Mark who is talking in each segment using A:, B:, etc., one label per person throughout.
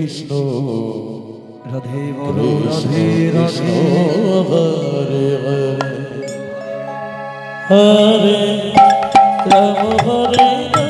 A: Krishna.
B: Radhe Radhe Radhe.
A: Hare Hare. Hare Ram Hare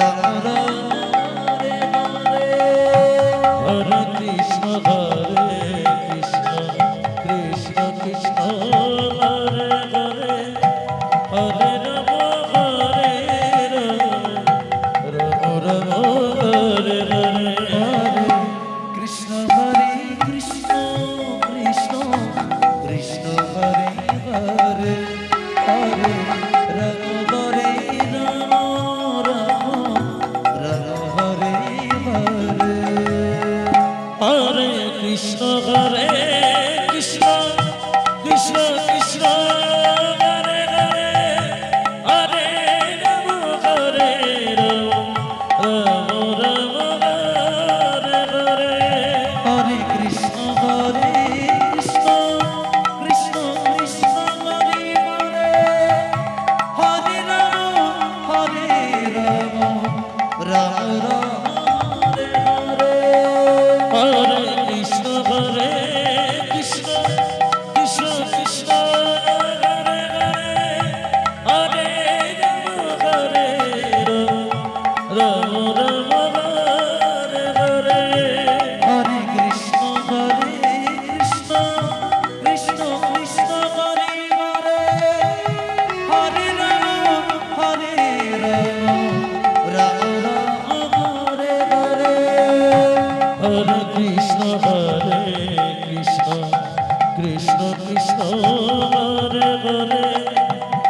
B: Ram Ram.